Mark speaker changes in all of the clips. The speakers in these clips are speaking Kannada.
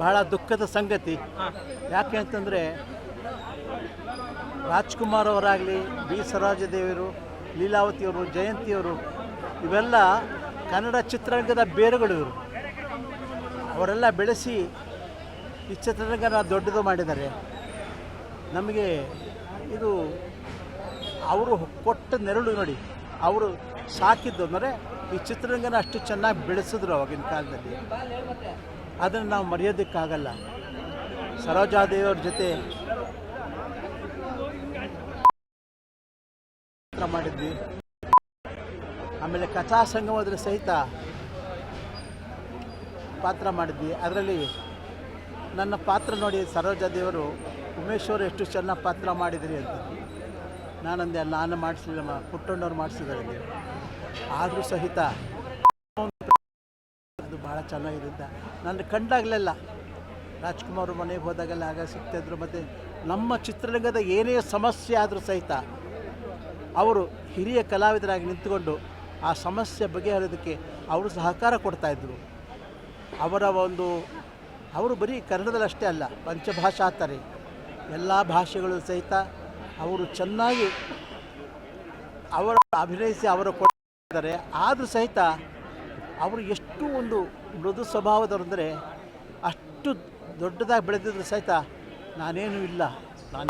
Speaker 1: ಬಹಳ ದುಃಖದ ಸಂಗತಿ. ಯಾಕೆ ಅಂತಂದರೆ ರಾಜ್ಕುಮಾರ್ ಅವರಾಗಲಿ ಬಿ. ಸರೋಜದೇವಿಯರು ಲೀಲಾವತಿಯವರು ಜಯಂತಿಯವರು ಇವೆಲ್ಲ ಕನ್ನಡ ಚಿತ್ರರಂಗದ ಬೇರುಗಳು ಇವರು. ಅವರೆಲ್ಲ ಬೆಳೆಸಿ ಈ ಚಿತ್ರರಂಗನ ದೊಡ್ಡದು ಮಾಡಿದ್ದಾರೆ. ನಮಗೆ ಇದು ಅವರು ಕೊಟ್ಟ ನೆರಳು ನೋಡಿ ಅವರು ಸಾಕಿದ್ದು. ಅಂದರೆ ಈ ಚಿತ್ರರಂಗನ ಅಷ್ಟು ಚೆನ್ನಾಗಿ ಬೆಳೆಸಿದ್ರು ಅವಾಗಿನ ಕಾಲದಲ್ಲಿ. ಅದನ್ನು ನಾವು ಮರೆಯೋದಕ್ಕಾಗಲ್ಲ. ಸರೋಜಾದೇವಿಯವ್ರ ಜೊತೆ ಮಾಡಿದ್ವಿ. ಆಮೇಲೆ ಕಥಾ ಸಂಗಮದ್ರ ಸಹಿತ ಪಾತ್ರ ಮಾಡಿದ್ವಿ. ಅದರಲ್ಲಿ ನನ್ನ ಪಾತ್ರ ನೋಡಿ ಸರೋಜಾದೇವರು ಉಮೇಶ್ ಅವರು ಎಷ್ಟು ಚೆನ್ನಾಗಿ ಪಾತ್ರ ಮಾಡಿದ್ರಿ ಅಂತ. ನಾನಂದೆ ನಾನು ಮಾಡಿಸಿದ ಪುಟ್ಟಣ್ಣವ್ರು ಮಾಡಿಸಿದ್ದಾರೆ. ಅಂದೆ. ಆದರೂ ಸಹಿತ ಅದು ನಾನು ಕಂಡಾಗಲೆಲ್ಲ ರಾಜ್ಕುಮಾರ್ ಮನೆಗೆ ಹೋದಾಗೆಲ್ಲ ಆಗ ಸಿಗ್ತಾಯಿದ್ರು ಮತ್ತು ನಮ್ಮ ಚಿತ್ರರಂಗದ ಏನೇ ಸಮಸ್ಯೆ ಆದರೂ ಸಹಿತ ಅವರು ಹಿರಿಯ ಕಲಾವಿದರಾಗಿ ನಿಂತುಕೊಂಡು ಆ ಸಮಸ್ಯೆ ಬಗೆಹರಿಯೋದಕ್ಕೆ ಅವರು ಸಹಕಾರ ಕೊಡ್ತಾಯಿದ್ರು ಅವರ ಒಂದು, ಅವರು ಬರೀ ಕನ್ನಡದಲ್ಲಷ್ಟೇ ಅಲ್ಲ, ಪಂಚಭಾಷಾ ಪಂಚಭಾಷಾತರೆ ಎಲ್ಲ ಭಾಷೆಗಳು ಸಹಿತ ಅವರು ಚೆನ್ನಾಗಿ ಅವರ ಅಭಿನಯಿಸಿ ಅವರು ಕೊಡ್ತಾರೆ ಆದರೂ ಸಹಿತ ಅವರು ಎಷ್ಟು ಒಂದು ಮೃದು ಸ್ವಭಾವದವರು ಅಂದರೆ ಅಷ್ಟು ದೊಡ್ಡದಾಗಿ ಬೆಳೆದಿದ್ರು ಸಹಿತ ನಾನೇನು ಇಲ್ಲ. ನಾನು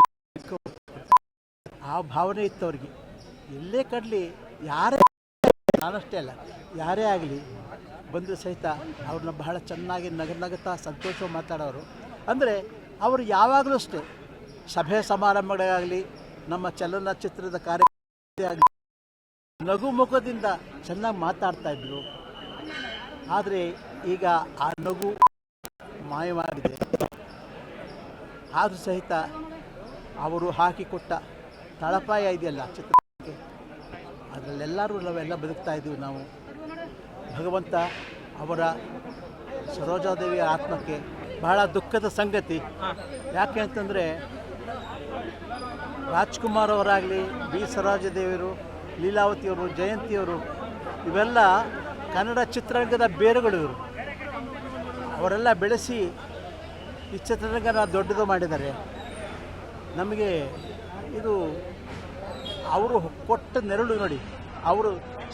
Speaker 1: ಆ ಭಾವನೆ ಇತ್ತು ಅವ್ರಿಗೆ. ಎಲ್ಲೇ ಕಡಲಿ ಯಾರೇ ನಾನಷ್ಟೇ ಅಲ್ಲ, ಯಾರೇ ಆಗಲಿ ಬಂದರೂ ಸಹಿತ ಅವ್ರನ್ನ ಬಹಳ ಚೆನ್ನಾಗಿ ನಗ ನಗುತ್ತಾ ಸಂತೋಷ ಮಾತಾಡೋರು. ಅಂದರೆ ಅವರು ಯಾವಾಗಲೂ ಅಷ್ಟೇ, ಸಭೆ ಸಮಾರಂಭಗಳಾಗಲಿ, ನಮ್ಮ ಚಲನಚಿತ್ರದ ಕಾರ್ಯ ನಗು ಮುಖದಿಂದ ಚೆನ್ನಾಗಿ ಮಾತಾಡ್ತಾ ಇದ್ರು. ಆದರೆ ಈಗ ಆ ನಗು ಮಾಯವಾಗಿದೆ. ಆದರೂ ಸಹಿತ ಅವರು ಹಾಕಿಕೊಟ್ಟ ತಳಪಾಯ ಇದೆಯಲ್ಲ ಚಿತ್ರಕ್ಕೆ? ಅದರಲ್ಲೆಲ್ಲರೂ ನಾವೆಲ್ಲ ಬದುಕ್ತಾ ಇದ್ದೀವಿ ನಾವು. ಭಗವಂತ ಅವರ ಸರೋಜಾದೇವಿಯ ಆತ್ಮಕ್ಕೆ ಬಹಳ ದುಃಖದ ಸಂಗತಿ. ಯಾಕೆ ಅಂತಂದರೆ ರಾಜ್ಕುಮಾರ್ ಅವರಾಗಲಿ, ಬಿ. ಸರೋಜದೇವಿಯರು ಲೀಲಾವತಿಯವರು, ಜಯಂತಿಯವರು, ಇವೆಲ್ಲ ಕನ್ನಡ ಚಿತ್ರರಂಗದ ಬೇರುಗಳು ಇವರು ಅವರೆಲ್ಲ ಬೆಳೆಸಿ ಈ ಚಿತ್ರರಂಗನ ದೊಡ್ಡದು ಮಾಡಿದ್ದಾರೆ. ನಮಗೆ ಇದು ಅವರು ಕೊಟ್ಟ ನೆರಳು ನೋಡಿ, ಅವರು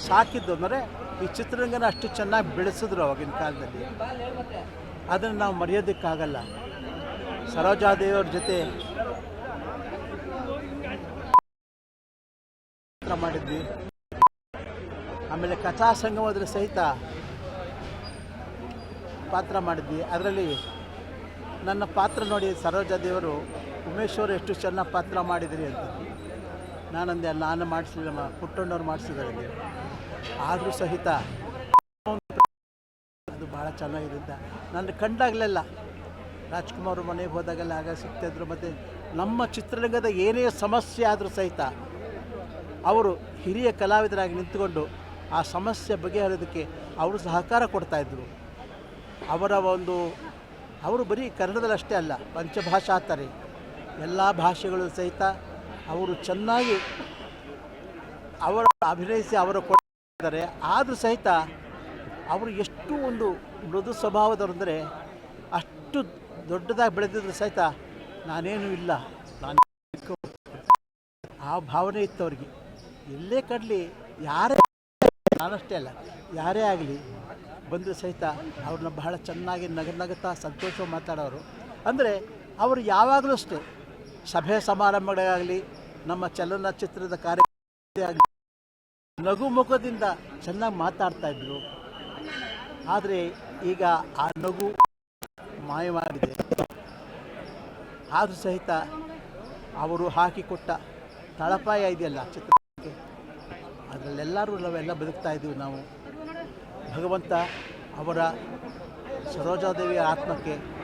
Speaker 1: ಸಾಕಿದ್ದು ಅಂದರೆ ಈ ಚಿತ್ರರಂಗನ ಅಷ್ಟು ಚೆನ್ನಾಗಿ ಬೆಳೆಸಿದ್ರು ಅವಾಗಿನ ಕಾಲದಲ್ಲಿ. ಅದನ್ನು ನಾವು ಮರೆಯೋದಕ್ಕಾಗಲ್ಲ. ಸರೋಜಾದೇವಿಯವ್ರ ಜೊತೆ ಮಾಡಿದ್ವಿ. ಆಮೇಲೆ ಕಥಾ ಸಂಗಮದ್ರ ಸಹಿತ ಪಾತ್ರ ಮಾಡಿದ್ವಿ. ಅದರಲ್ಲಿ ನನ್ನ ಪಾತ್ರ ನೋಡಿ ಸರೋಜಾದೇವರು ಉಮೇಶ್ ಅವರು ಎಷ್ಟು ಚೆನ್ನಾಗಿ ಪಾತ್ರ ಮಾಡಿದ್ರಿ ಅಂತ. ನಾನಂದೆ ನಾನು ಮಾಡಿಸಿದ ಪುಟ್ಟಣ್ಣವ್ರು ಮಾಡಿಸಿದ್ದಾರೆ ಆದರೂ ಸಹಿತ ಅದು ಭಾಳ ಚೆನ್ನಾಗಿದೆ ಅಂತ. ನನ್ನ ಕಂಡಾಗಲೆಲ್ಲ, ರಾಜ್ಕುಮಾರ್ ಮನೆಗೆ ಹೋದಾಗೆಲ್ಲ ಆಗ ಸಿಗ್ತಾಯಿದ್ರು ಮತ್ತು ನಮ್ಮ ಚಿತ್ರರಂಗದ ಏನೇ ಸಮಸ್ಯೆ ಆದರೂ ಸಹಿತ ಅವರು ಹಿರಿಯ ಕಲಾವಿದರಾಗಿ ನಿಂತುಕೊಂಡು ಆ ಸಮಸ್ಯೆ ಬಗೆಹರಿಯೋದಕ್ಕೆ ಅವರು ಸಹಕಾರ ಕೊಡ್ತಾ ಇದ್ದರು ಅವರ ಒಂದು, ಅವರು ಬರೀ ಕನ್ನಡದಲ್ಲಷ್ಟೇ ಅಲ್ಲ ಪಂಚಭಾಷಾ ತರೆ ಎಲ್ಲ ಭಾಷೆಗಳು ಸಹಿತ ಅವರು ಚೆನ್ನಾಗಿ ಅವರ ಅಭಿನಯಿಸಿ ಅವರು ಕೊಡ್ತಾರೆ ಆದರೂ ಸಹಿತ ಅವರು ಎಷ್ಟು ಒಂದು ಮೃದು ಸ್ವಭಾವದವರು ಅಂದರೆ ಅಷ್ಟು ದೊಡ್ಡದಾಗಿ ಬೆಳೆದಿದ್ರು ಸಹಿತ ನಾನೇನು ಇಲ್ಲ. ನಾನು ಆ ಭಾವನೆ ಇತ್ತು ಅವ್ರಿಗೆ. ಎಲ್ಲೇ ಕಡಲಿ ಯಾರೇ ನಾನಷ್ಟೇ ಅಲ್ಲ, ಯಾರೇ ಆಗಲಿ ಬಂದು ಸಹಿತ ಅವ್ರನ್ನ ಬಹಳ ಚೆನ್ನಾಗಿ ನಗ ನಗುತ್ತಾ ಸಂತೋಷ ಮಾತಾಡೋರು. ಅಂದರೆ ಅವರು ಯಾವಾಗಲೂ ಅಷ್ಟೇ, ಸಭೆ ಸಮಾರಂಭಗಳಾಗಲಿ, ನಮ್ಮ ಚಲನಚಿತ್ರದ ಕಾರ್ಯ ಆಗಲಿ ನಗು ಮುಖದಿಂದ ಚೆನ್ನಾಗಿ ಮಾತಾಡ್ತಾ ಇದ್ರು. ಆದರೆ ಈಗ ಆ ನಗು ಮಾಯವಾಗಿದೆ. ಆದರೂ ಸಹಿತ ಅವರು ಹಾಕಿಕೊಟ್ಟ ತಳಪಾಯ ಇದೆಯಲ್ಲ ಚಿತ್ರಕ್ಕೆ ಅದರಲ್ಲೆಲ್ಲರೂ ನಾವೆಲ್ಲ ಬದುಕ್ತಾ ಇದ್ದೀವಿ ನಾವು. ಭಗವಂತ ಅವರ ಸರೋಜಾದೇವಿಯ ಆತ್ಮಕ್ಕೆ